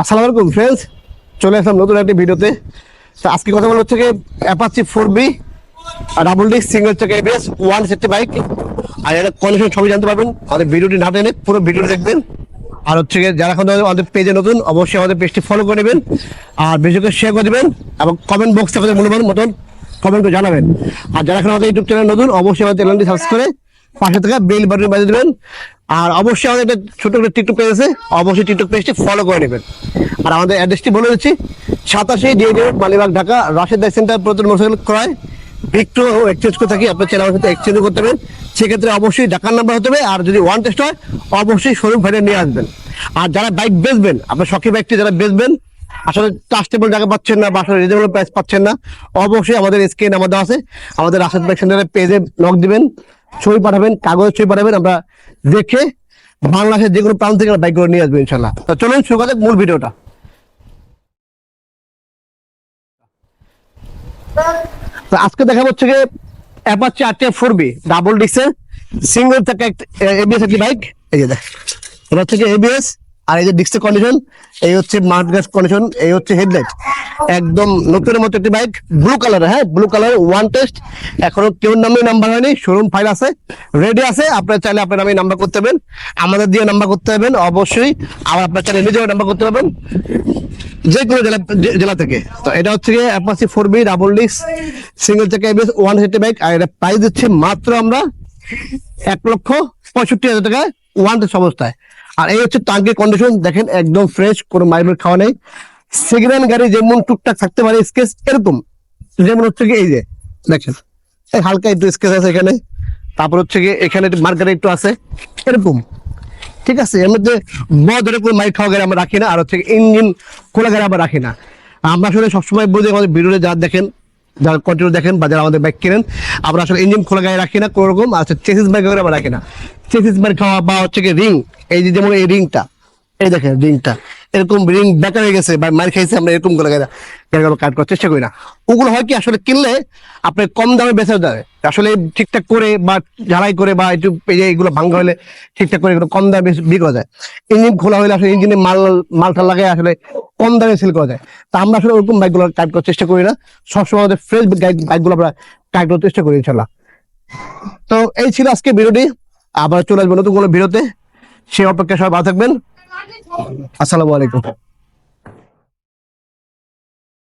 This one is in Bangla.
আসসালামু আলাইকুম ফ্রেন্ডস চলে আসলাম নতুন একটি ভিডিওতে। তো আজকে কথা বলা হচ্ছে Apache four V double disc single চাকা এবিএস ওয়ান সেফটি বাইক আর এটা কন্ডিশন সবই জানতে পারবেন। আমাদের ভিডিওটি না টেনে পুরো ভিডিওটি দেখবেন। আর হচ্ছে গিয়ে যারা এখন আমাদের পেজে নতুন, অবশ্যই আমাদের পেজটি ফলো করে নেবেন। আর ভিডিওকে শেয়ার করে দেবেন এবং কমেন্ট বক্সে আমাদের মূল্যবান মতন কমেন্ট জানাবেন। আর যারা এখন আমাদের ইউটিউব চ্যানেল নতুন, অবশ্যই আমাদের চ্যানেলটি সাবস্ক্রাইব করে পাশে থাকা বেল বাটন বাজিয়ে দেবেন। আর অবশ্যই আমাদের একটা ছোট একটা টিকটক পেজ আছে, অবশ্যই টিকটক পেজটি ফলো করে নেবেন। আর আমাদের অ্যাড্রেসটি বলে দিচ্ছি, সাতাশি ডিএ মালিবাগ, ঢাকা, রাশেদ দাই সেন্টার প্রচুর মোটরসাইকেল ক্রয় ভিক্টো এক্সচেঞ্জ করে থাকি, আপনার চ্যানেল সাথে এক্সচেঞ্জ করতে হবে সেক্ষেত্রে অবশ্যই ঢাকার নাম্বার হতে হবে, আর যদি ওয়ান টেস্ট হয়, অবশ্যই শোরুম ফাইলে নিয়ে আসবেন। আর যারা বাইক বেচবেন, আপনার শখী বাইকটি যারা বেচবেন, আসলে ট্রাস্টেবল জায়গা পাচ্ছেন না, বা আসলে রিজনেবল প্রাইস পাচ্ছেন না, অবশ্যই আমাদের স্ক্রিন আমাদের আছে। আমাদের রাশেদ বাইক সেন্টারের পেজে নক দিবেন। ছবি পাঠাবেন কাগজ ছবি পাঠাবেন, আমরা দেখে বাংলাদেশের যে কোনো প্রান্ত থেকে বাইক করে নিয়ে আসবেন ইনশাল্লাহ। তো চলুন শুরু করা মূল ভিডিওটা। আজকে দেখা হচ্ছে যে অ্যাপাচি আর ফোর বি ডাবল ডিক্সের সিঙ্গেল থেকে এবিএস একটি বাইক এই যে দেখ, এটা হচ্ছে এবিএস আর এই যে ডিক্সের কন্ডিশন এই হচ্ছে মাঠ গ্যাস কন্ডিশন এই হচ্ছে হেডলাইট একদম নতুনের মতো একটি বাইক ব্লু কালার হ্যাঁ ব্লু কালার ওয়ান টেস্ট এখনও কেউ নামে নাম্বার হয়নি শোরুম ফাইল আছে রেডি আছে। আপনারা চাইলে আপনার নামে নাম্বার করতে পারবেন। আমাদের দিয়ে নাম্বার করতে পারবেন, অবশ্যই। আবার আপনার চাইলে নিজেও নাম্বার করতে পারবেন। যে কোনো জেলা জেলা থেকে। তো এটা হচ্ছে গিয়ে Apache four V double disc single চাকা এবিএস ওয়ান সেটি বাইক আর এটা প্রাইস দিচ্ছে মাত্র আমরা এক লক্ষ পঁয়ষট্টি হাজার টাকায় ওয়ান টেস্ট অবস্থায়। আর এই হচ্ছে টাঙ্কির কন্ডিশন দেখেন একদম ফ্রেশ কোনো মাইবের খাওয়া নেই। সেকেন্ড হ্যান্ড গাড়ি যেমন টুকটাক থাকতে পারে স্কেচ এরকম। যেমন হচ্ছে কি, এই যে, দেখেন হালকা একটু স্কেচ আছে এখানে। তারপর হচ্ছে কি, এখানে মার্কেটে একটু আছে, এরকম। ঠিক আছে, এর মধ্যে বড় ধরে কোনো মাইক খাওয়া গাড়ি আমরা রাখি না, আর হচ্ছে ইঞ্জিন খোলা গাড়ি আমরা রাখি না। আমরা আসলে সবসময় বুঝি আমাদের ভিডিওতে যা দেখেন যারা কন্টিনিউ দেখেন বা যারা আমাদের বাইক কেনেন, আমরা আসলে ইঞ্জিন খোলা গায়ে রাখি না, কোনো রকম। আচ্ছা চেসিস বাইক আমরা রাখি না। চেসিস বাইক খাওয়া বা হচ্ছে কি রিং এই যে যেমন এই রিংটা এই দেখেন রিংটা। এরকম রিং বেকার হয়ে গেছে, বা মার খাইছে, আমরা এরকম গাড়ি গাড়িগুলো কাট করার চেষ্টা করি না। ওগুলো হয় কি, আসলে কিনলে আপনি কম দামে বেচা যাবে আসলে ঠিকঠাক করে বা ঝালাই করে বা একটু এই যে এগুলো ভাঙ্গা হলে ঠিকঠাক করে এগুলো কম দামে বিক্রি যায়। ইঞ্জিন খোলা হলে আসলে ইঞ্জিনে মাল, মালটা লাগে আসলে কম দামে সেল করা যায়। তা আমরা আসলে ওরকম বাইকগুলো টাইপ করার চেষ্টা করি না। সবসময় আমাদের ফ্রেশ বাইকগুলো আমরা টাইপ করার চেষ্টা করি, ইনশাল্লাহ। তো এই ছিল আজকে ভিডিওটি। আবার চলে আসব নতুন কোনো ভিডিওতে। সে অপেক্ষা সবাই ভালো থাকবেন। আসসালামু আলাইকুম।